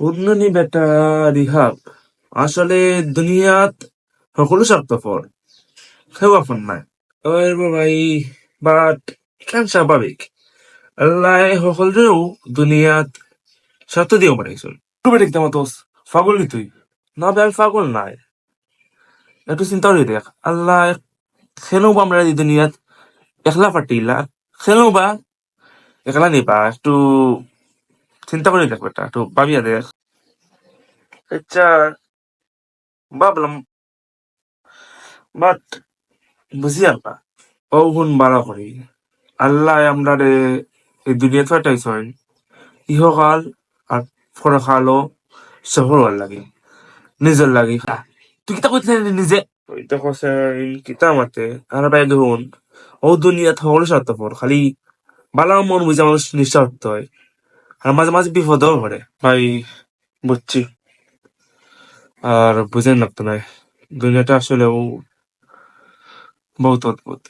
উন্ননি বেটা রিহাব, আসলে দুনিয়াত সকলো স্বার্থপর। কেউ আপন নাই। বাবাই বাট কেন স্বাভাবিক? আল্লাহ সকলেও দুনিয়াত স্বার্থ দিয়েও পাঠাইছুন। তুমি দেখতে মতোস নি তুই। না আমি পাগল নাই। একটু চিন্তা করে দেখ, আল্লাহ খেলেও বা আমরা দুনিয়াত একলা পাঠিলা খেলেও বা একলা নিবা। একটু চিন্তা করে দেখ বেটা একটু ভাবিয়া দেখ আচ্ছা ভাবলাম, বাট বুঝি আর ও হুন বাড়া করি। আল্লাহ আমরা রে এই দুনিয়াতে পাঠাইছেন ইহকাল আর পরকালও সফল হওয়ার লাগে, নিজের লাগে। তুই কিতা কইতে নিজে? তো কসে কিতা মাতে? আর ভাই, দেখুন, ও দুনিয়াত সকল স্বার্থপর, খালি বালা মন বুঝে মানুষ নিঃস্বার্থ হয়। আর মাঝে মাঝে বিপদও পড়ে। ভাই, বুঝছি। আর বুঝেন লাগতো না দুনিয়াটা আসলে ও বহুত অদ্ভুত।